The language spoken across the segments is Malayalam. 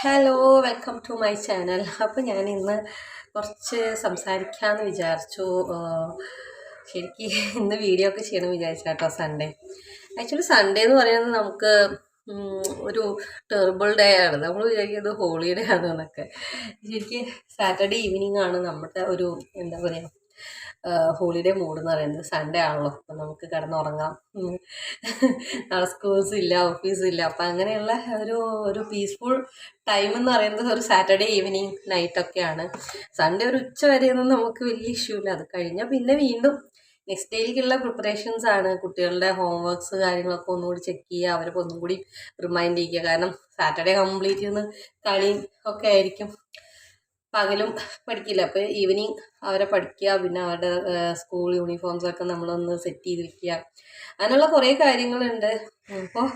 Hello welcome to my channel അപ്പോൾ ഞാൻ ഇന്ന് കുറച്ച് സംസാരിക്കാമെന്ന് വിചാരിച്ചു. ശരിക്ക് ഇന്ന് വീഡിയോ ഒക്കെ ചെയ്യണം വിചാരിച്ചു കേട്ടോ സൺഡേ ആക്ച്വലി സൺഡേ എന്ന് പറയുന്നത് നമുക്ക് ഒരു ടെറിബിൾ ഡേ ആണ്. നമ്മൾ വിചാരിക്കുന്നത് ഹോളിഡേ ആണ് എന്നൊക്കെ ശരിക്കും സാറ്റർഡേ ഈവനിങ് ആണ് നമ്മുടെ ഒരു എന്താ പറയുക ഹോളിഡേ മൂഡ് എന്ന് പറയുന്നത് സൺഡേ ആണല്ലോ. അപ്പം നമുക്ക് കിടന്നുറങ്ങാം. നാളെ സ്കൂൾസ് ഇല്ല ഓഫീസ് ഇല്ല. അപ്പം അങ്ങനെയുള്ള ഒരു ഒരു പീസ്ഫുൾ ടൈം എന്ന് പറയുന്നത് ഒരു സാറ്റർഡേ ഈവനിങ് നൈറ്റ് ഒക്കെയാണ്. സൺഡേ ഒരു ഉച്ച വരെയൊന്നും നമുക്ക് വലിയ ഇഷ്യൂ ഇല്ല. അത് കഴിഞ്ഞാൽ പിന്നെ വീണ്ടും നെക്സ്റ്റ് ഡേയിലേക്കുള്ള പ്രിപ്പറേഷൻസ് ആണ്. കുട്ടികളുടെ ഹോംവർക്ക്സ് കാര്യങ്ങളൊക്കെ ഒന്നുകൂടി ചെക്ക് ചെയ്യുക. അവരൊക്കെ ഒന്നും കൂടി റിമൈൻഡ് ചെയ്യുക. കാരണം സാറ്റർഡേ കംപ്ലീറ്റ് ചെയ്യുന്ന കളിയും ഒക്കെ ആയിരിക്കും. പകലും പഠിക്കില്ല. അപ്പോൾ ഈവനിങ് അവരെ പഠിക്കുക പിന്നെ അവരുടെ സ്കൂൾ യൂണിഫോംസ് ഒക്കെ നമ്മളൊന്ന് സെറ്റ് ചെയ്ത് വെക്കുക അങ്ങനെയുള്ള കുറേ കാര്യങ്ങളുണ്ട്. അപ്പോൾ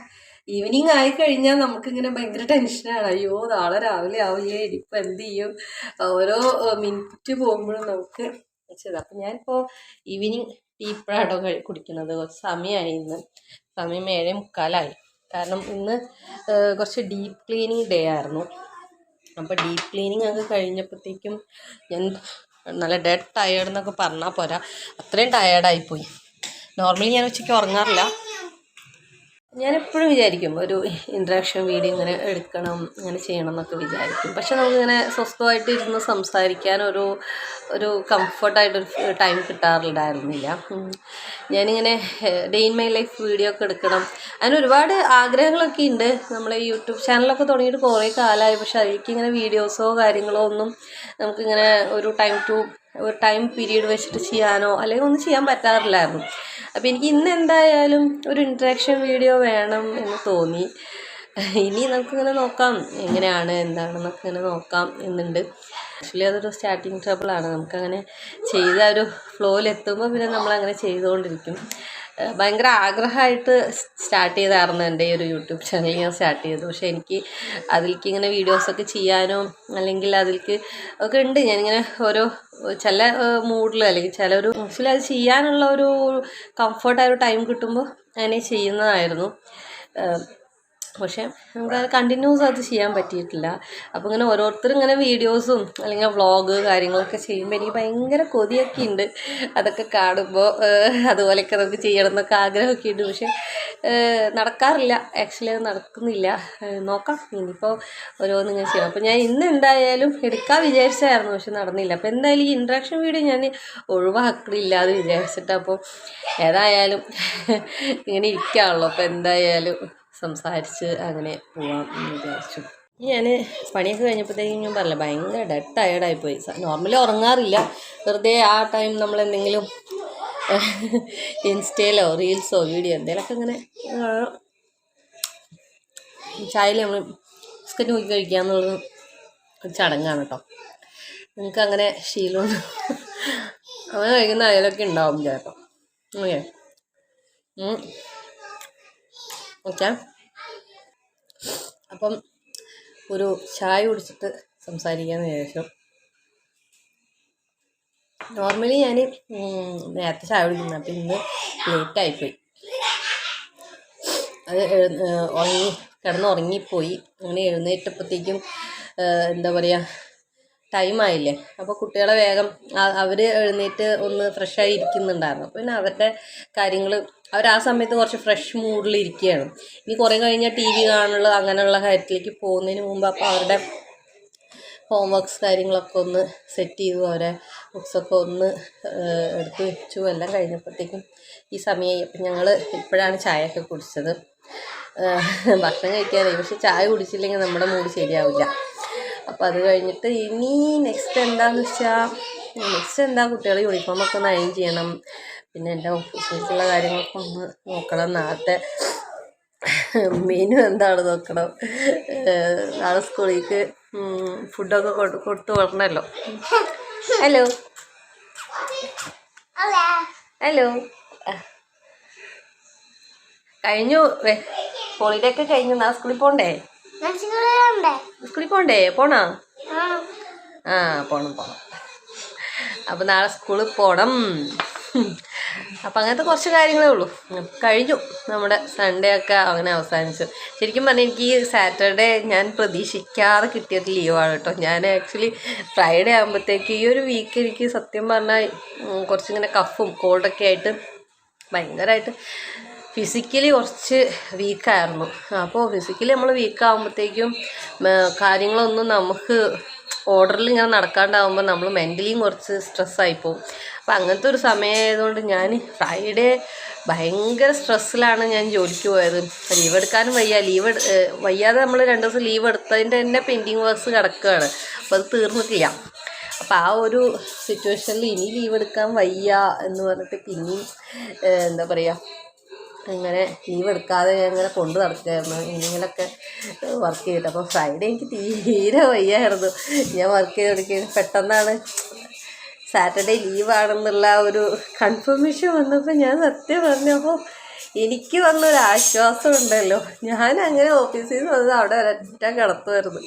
ഈവനിങ് ആയി കഴിഞ്ഞാൽ നമുക്കിങ്ങനെ ഭയങ്കര ടെൻഷനാണ് അയ്യോ നാളെ രാവിലെ ആവില്ലേ ഇനിയിപ്പോൾ എന്ത് ചെയ്യും? ഓരോ മിനിറ്റ് പോകുമ്പോഴും നമുക്ക് ചെയ്ത് അപ്പം ഞാനിപ്പോൾ ഈവനിങ് ടീ ഇപ്പോഴാണോ കുടിക്കുന്നത്. കുറച്ച് സമയമായി ഇന്ന്. സമയം ഏഴേ മുക്കാലായി. കാരണം ഇന്ന് കുറച്ച് ഡീപ്പ് ക്ലീനിങ് ഡേ ആയിരുന്നു. അപ്പോൾ ഡീപ്പ് ക്ലീനിങ് ഒക്കെ കഴിഞ്ഞപ്പോഴത്തേക്കും ഞാൻ നല്ല ഡെഡ് ടയേർഡ് എന്നൊക്കെ പറഞ്ഞാൽ പോരാ. അത്രയും ടയേർഡായിപ്പോയി നോർമലി ഞാൻ ഉച്ചയ്ക്ക് ഉറങ്ങാറില്ല. ഞാൻ എപ്പോഴും വിചാരിക്കും ഒരു ഇൻട്രാക്ഷൻ വീഡിയോ ഇങ്ങനെ എടുക്കണം ഇങ്ങനെ ചെയ്യണം എന്നൊക്കെ വിചാരിക്കും. പക്ഷെ നമുക്കിങ്ങനെ സ്വസ്ഥമായിട്ട് ഇരുന്ന് സംസാരിക്കാൻ ഒരു ഒരു കംഫർട്ടായിട്ടൊരു ടൈം കിട്ടാറുണ്ടായിരുന്നില്ല. ഞാനിങ്ങനെ day in my life video ഒക്കെ എടുക്കണം. അതിന് ഒരുപാട് ആഗ്രഹങ്ങളൊക്കെ ഉണ്ട് നമ്മളെ യൂട്യൂബ് ചാനലൊക്കെ തുടങ്ങിയിട്ട് കുറേ കാലമായി പക്ഷെ അതിലേക്ക് ഇങ്ങനെ വീഡിയോസോ കാര്യങ്ങളോ ഒന്നും നമുക്കിങ്ങനെ ഒരു ടൈം ടു ഒരു ടൈം പീരീഡ് വെച്ചിട്ട് ചെയ്യാനോ അല്ലെങ്കിൽ ഒന്നും ചെയ്യാൻ പറ്റാറില്ലായിരുന്നു. അപ്പോൾ എനിക്ക് ഇന്ന് എന്തായാലും ഒരു ഇൻട്രാക്ഷൻ വീഡിയോ വേണം എന്ന് തോന്നി. ഇനി നമുക്കിങ്ങനെ നോക്കാം എങ്ങനെയാണ് എന്താണെന്നൊക്കെ ഇങ്ങനെ നോക്കാം എന്നുണ്ട്. ആക്ച്വലി അതൊരു സ്റ്റാർട്ടിങ് ട്രബിളാണ് നമുക്കങ്ങനെ ചെയ്ത ഒരു ഫ്ലോയിൽ എത്തുമ്പോൾ പിന്നെ നമ്മളങ്ങനെ ചെയ്തുകൊണ്ടിരിക്കും. ഭയങ്കര ആഗ്രഹമായിട്ട് സ്റ്റാർട്ട് ചെയ്തായിരുന്നു എന്റെ ഈ ഒരു യൂട്യൂബ് ചാനൽ ഞാൻ സ്റ്റാർട്ട് ചെയ്തു പക്ഷേ എനിക്ക് അതിലേക്ക് ഇങ്ങനെ വീഡിയോസൊക്കെ ചെയ്യാനോ അല്ലെങ്കിൽ അതിലേക്ക് ഒക്കെ ഉണ്ട്. ഞാനിങ്ങനെ ഓരോ ചില മൂഡിൽ അല്ലെങ്കിൽ ചില ഒരു ആക്ച്വലി അത് ചെയ്യാനുള്ള ഒരു കംഫർട്ടായ ഒരു ടൈം കിട്ടുമ്പോൾ അങ്ങനെ ചെയ്യുന്നതായിരുന്നു. പക്ഷേ നമുക്ക് അത് കണ്ടിന്യൂസ് അത് ചെയ്യാൻ പറ്റിയിട്ടില്ല. അപ്പോൾ ഇങ്ങനെ ഓരോരുത്തരും ഇങ്ങനെ വീഡിയോസും അല്ലെങ്കിൽ വ്ളോഗ് കാര്യങ്ങളൊക്കെ ചെയ്യുമ്പോൾ എനിക്ക് ഭയങ്കര കൊതിയൊക്കെ ഉണ്ട് അതൊക്കെ കാണുമ്പോൾ അതുപോലെയൊക്കെ നമുക്ക് ചെയ്യണം എന്നൊക്കെ ആഗ്രഹമൊക്കെ ഉണ്ട് പക്ഷേ നടക്കാറില്ല. ആക്ച്വലി അത് നടക്കുന്നില്ല. നോക്കാം. ഇനിയിപ്പോൾ ഓരോന്നിങ്ങനെ ചെയ്യണം. അപ്പോൾ ഞാൻ ഇന്ന് എന്തായാലും എടുക്കാൻ വിചാരിച്ചായിരുന്നു പക്ഷെ നടന്നില്ല. അപ്പോൾ എന്തായാലും ഈ ഇൻട്രാക്ഷൻ വീഡിയോ ഞാൻ ഒഴിവാക്കണില്ല എന്ന് വിചാരിച്ചിട്ട് അപ്പോൾ ഏതായാലും ഇങ്ങനെ ഇരിക്കുകയാണല്ലോ അപ്പോൾ എന്തായാലും സംസാരിച്ച് അങ്ങനെ പോവാം എന്ന് വിചാരിച്ചു. ഞാൻ പണിയൊക്കെ കഴിഞ്ഞപ്പോഴത്തേക്കും ഞാൻ പറഞ്ഞില്ല ഭയങ്കര ഡെഡ് ടയേർഡായിപ്പോയി നോർമലി ഉറങ്ങാറില്ല. വെറുതെ ആ ടൈം നമ്മൾ എന്തെങ്കിലും ഇൻസ്റ്റയിലോ റീൽസോ വീഡിയോ എന്തെങ്കിലുമൊക്കെ ഇങ്ങനെ. ചായയിൽ നമ്മൾ ബിസ്ക്കറ്റ് നോക്കി കഴിക്കുക എന്നുള്ളത് ഒരു ചടങ്ങാണ് കേട്ടോ നിങ്ങൾക്ക് അങ്ങനെ ശീലമുണ്ട്? അങ്ങനെ കഴിക്കുന്ന അയലൊക്കെ ഉണ്ടാവും ചിലപ്പോൾ ഓക്കെ. ഓക്കെ. അപ്പം ഒരു ചായ കുടിച്ചിട്ട് സംസാരിക്കാമെന്ന് വിചാരിച്ചു. നോർമലി ഞാൻ നേരത്തെ ചായ കുടിക്കുന്നത് അപ്പം ഇന്ന് ലേറ്റായിപ്പോയി അത് ഉറങ്ങി കിടന്നുറങ്ങിപ്പോയി. അങ്ങനെ എഴുന്നേറ്റപ്പോഴത്തേക്കും എന്താ പറയുക ടൈമായില്ലേ അപ്പോൾ കുട്ടികളെ വേഗം അവർ എഴുന്നേറ്റ് ഒന്ന് ഫ്രഷായി ഇരിക്കുന്നുണ്ടായിരുന്നു. പിന്നെ അവരുടെ കാര്യങ്ങൾ അവർ ആ സമയത്ത് കുറച്ച് ഫ്രഷ് മൂഡിൽ ഇരിക്കുകയാണ് ഇനി കുറേ കഴിഞ്ഞാൽ ടി വി കാണുള്ള അങ്ങനെയുള്ള കാര്യത്തിലേക്ക് പോകുന്നതിന് മുമ്പ് അപ്പോൾ അവരുടെ ഹോംവർക്ക്സ് കാര്യങ്ങളൊക്കെ ഒന്ന് സെറ്റ് ചെയ്തു അവരെ ബുക്സൊക്കെ ഒന്ന് എടുത്ത് വെച്ചു. എല്ലാം കഴിഞ്ഞപ്പോഴത്തേക്കും ഈ സമയമായി അപ്പം ഞങ്ങൾ ഇപ്പോഴാണ് ചായയൊക്കെ കുടിച്ചത്. ഭക്ഷണം കഴിക്കാനായി. പക്ഷെ ചായ കുടിച്ചില്ലെങ്കിൽ നമ്മുടെ മൂഡ് ശരിയാവില്ല. അപ്പോൾ അത് കഴിഞ്ഞിട്ട് ഇനി നെക്സ്റ്റ് എന്താന്ന് വെച്ചാൽ നെക്സ്റ്റ് എന്താ കുട്ടികളെ യൂണിഫോമൊക്കെ ഒന്ന് അയൺ ചെയ്യണം. പിന്നെ എന്റെ ഓഫീസിലേക്കുള്ള കാര്യങ്ങളൊക്കെ ഒന്ന് നോക്കണം. നാളത്തെ മെനു എന്താണ് നോക്കണം. നാളെ സ്കൂളിലേക്ക് ഫുഡൊക്കെ കൊടു കൊടുത്തു വിടണമല്ലോ ഹലോ. ഹലോ. കഴിഞ്ഞു. ഹോളിഡേ ഒക്കെ കഴിഞ്ഞു. നാളെ സ്കൂളിൽ പോകണ്ടേ സ്കൂളിൽ പോണ്ടേ? പോണോ? ആ. പോണം പോണം. അപ്പം നാളെ സ്കൂളിൽ പോണം. അപ്പം അങ്ങനത്തെ കുറച്ച് കാര്യങ്ങളേ ഉള്ളൂ. കഴിഞ്ഞു. നമ്മുടെ സൺഡേ ഒക്കെ അങ്ങനെ അവസാനിച്ചു. ശരിക്കും പറഞ്ഞാൽ എനിക്ക് ഈ സാറ്റർഡേ ഞാൻ പ്രതീക്ഷിക്കാതെ കിട്ടിയത് ആണ് കേട്ടോ. ഞാൻ ആക്ച്വലി ഫ്രൈഡേ ആകുമ്പോഴത്തേക്ക് ഈ ഒരു വീക്ക് എനിക്ക് സത്യം പറഞ്ഞാൽ കുറച്ചിങ്ങനെ കഫും കോൾഡൊക്കെ ആയിട്ട് ഭയങ്കരമായിട്ട് ഫിസിക്കലി കുറച്ച് വീക്കായിരുന്നു അപ്പോൾ ഫിസിക്കലി നമ്മൾ വീക്കാകുമ്പോഴത്തേക്കും കാര്യങ്ങളൊന്നും നമുക്ക് ഓർഡറിൽ ഇങ്ങനെ നടക്കാണ്ടാവുമ്പോൾ നമ്മൾ മെന്റലിയും കുറച്ച് സ്ട്രെസ്സായി പോകും അപ്പോൾ അങ്ങനത്തെ ഒരു സമയമായതുകൊണ്ട് ഞാൻ ഫ്രൈഡേ ഭയങ്കര സ്ട്രെസ്സിലാണ് ഞാൻ ജോലിക്ക് പോയത്. ലീവ് എടുക്കാനും വയ്യ. ലീവ് വയ്യാതെ നമ്മൾ രണ്ട് ദിവസം ലീവ് എടുത്തതിന്റെ തന്നെ പെയിന്റിങ് വർക്ക്സ് കിടക്കുകയാണ്. അപ്പോൾ അത് തീർന്നിട്ടില്ല. അപ്പോൾ ആ ഒരു സിറ്റുവേഷനിൽ ഇനി ലീവ് എടുക്കാൻ വയ്യ എന്ന് പറഞ്ഞിട്ട് പിന്നെയും എന്താ പറയുക അങ്ങനെ ലീവ് എടുക്കാതെ ഞാൻ ഇങ്ങനെ കൊണ്ടു നടക്കുകയായിരുന്നു. ഇനിങ്ങളൊക്കെ വർക്ക് ചെയ്തിട്ട്. അപ്പോൾ ഫ്രൈഡേ എനിക്ക് തീരെ വയ്യായിരുന്നു. ഞാൻ വർക്ക് ചെയ്ത് കൊടുക്കുകയും പെട്ടെന്നാണ് സാറ്റർഡേ ലീവാണെന്നുള്ള ഒരു കൺഫർമേഷൻ വന്നപ്പോൾ ഞാൻ സത്യം പറഞ്ഞപ്പോൾ എനിക്ക് വന്നൊരു ആശ്വാസം ഉണ്ടല്ലോ. ഞാൻ അങ്ങനെ ഓഫീസിൽ നിന്ന് വന്നത് അവിടെ ഒരൊറ്റ കിടത്തുമായിരുന്നു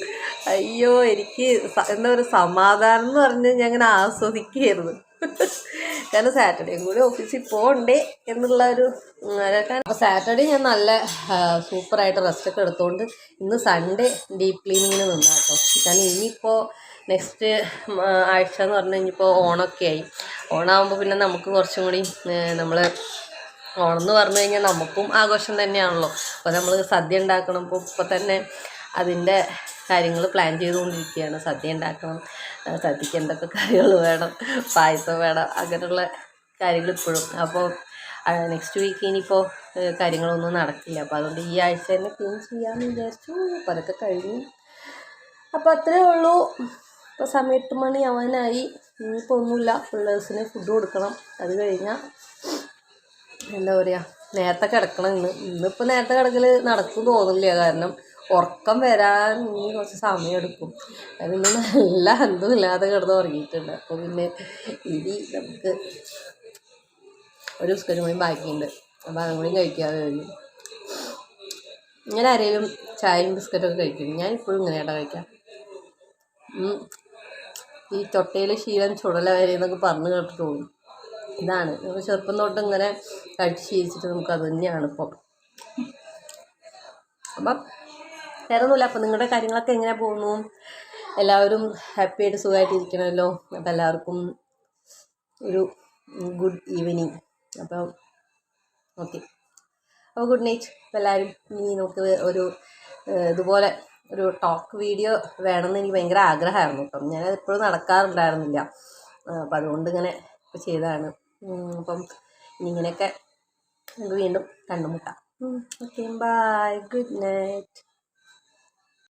അയ്യോ എനിക്ക് എന്താ ഒരു സമാധാനം എന്ന് പറഞ്ഞ് ഞാൻ അങ്ങനെ ആസ്വദിക്കുകയായിരുന്നു. കാരണം സാറ്റർഡേയും കൂടി ഓഫീസിൽ പോകണ്ടേ എന്നുള്ള ഒരു അപ്പോൾ സാറ്റർഡേ ഞാൻ നല്ല സൂപ്പറായിട്ട് റെസ്റ്റ് ഒക്കെ എടുത്തുകൊണ്ട് ഇന്ന് സൺഡേ ഡീപ്പ് ക്ലീനിങ്ങിന് നിന്നാ കേട്ടോ കാരണം ഇനിയിപ്പോൾ നെക്സ്റ്റ് ആഴ്ച എന്ന് പറഞ്ഞു കഴിഞ്ഞപ്പോൾ ഓണമൊക്കെ ആയി. ഓണമാകുമ്പോൾ പിന്നെ നമുക്ക് കുറച്ചും കൂടി നമ്മൾ ഓണം എന്ന് പറഞ്ഞു കഴിഞ്ഞാൽ നമുക്കും ആഘോഷം തന്നെയാണല്ലോ. അപ്പോൾ നമ്മൾ സദ്യ ഉണ്ടാക്കണം. ഇപ്പോൾ ഇപ്പോൾ തന്നെ അതിന്റെ കാര്യങ്ങൾ പ്ലാൻ ചെയ്തുകൊണ്ടിരിക്കുകയാണ്. സദ്യ ഉണ്ടാക്കണം സദ്യക്ക് എന്തൊക്കെ കറികൾ വേണം പായസം വേണം അങ്ങനെയുള്ള കാര്യങ്ങൾ ഇപ്പോഴും. അപ്പോൾ നെക്സ്റ്റ് വീക്ക് ഇനിയിപ്പോൾ കാര്യങ്ങളൊന്നും നടക്കില്ല. അപ്പോൾ അതുകൊണ്ട് ഈ ആഴ്ച തന്നെ ക്ലീൻ ചെയ്യാമെന്ന് വിചാരിച്ചു. അപ്പോൾ അതൊക്കെ കഴിഞ്ഞു. അപ്പോൾ അത്രേ ഉള്ളൂ. ഇപ്പോൾ സമയം എട്ട് മണി ആവാനായി. ഇനിയിപ്പോൾ ഒന്നുമില്ല. പിള്ളേഴ്സിന് ഫുഡ് കൊടുക്കണം. അത് കഴിഞ്ഞാൽ എന്താ പറയുക നേരത്തെ കിടക്കണം ഇന്ന്. ഇന്നിപ്പോൾ നേരത്തെ കിടക്കൽ നടക്കും തോന്നില്ല കാരണം ഉറക്കം വരാൻ ഇനി കുറച്ച് സമയമെടുക്കും. അത് ഇന്ന് നല്ല അന്തം ഇല്ലാതെ കിടന്ന് ഉറങ്ങിയിട്ടുണ്ട് അപ്പോൾ പിന്നെ ഇനി നമുക്ക് ഒരു ബിസ്ക്കറ്റും കൂടി ബാക്കിയുണ്ട്. അപ്പോൾ അതും കൂടി കഴിക്കാതെ കഴിഞ്ഞു. ഇങ്ങനെ ആരെങ്കിലും ചായയും ബിസ്ക്കറ്റൊക്കെ കഴിക്കും. ഞാൻ ഇപ്പോഴും ഇങ്ങനെയാട്ടോ കഴിക്കാം. ഈ തൊട്ടയിൽ ശീലം ചുടല വരെ എന്നൊക്കെ പറഞ്ഞു കേട്ടിട്ടുള്ളൂ ഇതാണ്. നമ്മൾ ചെറുപ്പം തൊട്ട് ഇങ്ങനെ കഴിച്ച് ശീലിച്ചിട്ട് നമുക്ക് അത് തന്നെയാണ് ഇപ്പം. അപ്പം വേറെ ഒന്നുമില്ല അപ്പം നിങ്ങളുടെ കാര്യങ്ങളൊക്കെ എങ്ങനെ പോകുന്നു? എല്ലാവരും ഹാപ്പി ആയിട്ട് സുഖമായിട്ട് ഇരിക്കണമല്ലോ അപ്പം എല്ലാവർക്കും ഒരു ഗുഡ് ഈവനിങ് അപ്പം ഓക്കെ അപ്പോൾ ഗുഡ് നൈറ്റ് അപ്പോൾ എല്ലാവരും ഇനി നമുക്ക് ഒരു ഇതുപോലെ ഒരു ടോക്ക് വീഡിയോ വേണമെന്ന് എനിക്ക് ഭയങ്കര ആഗ്രഹമായിരുന്നു അപ്പം ഞാനത് എപ്പോഴും നടക്കാറുണ്ടായിരുന്നില്ല. അപ്പം അതുകൊണ്ട് ഇങ്ങനെ ഇപ്പോൾ ചെയ്തതാണ്. അപ്പം ഇനി ഇങ്ങനെയൊക്കെ നമുക്ക് വീണ്ടും കണ്ടുമുട്ടാം. Okay bye good night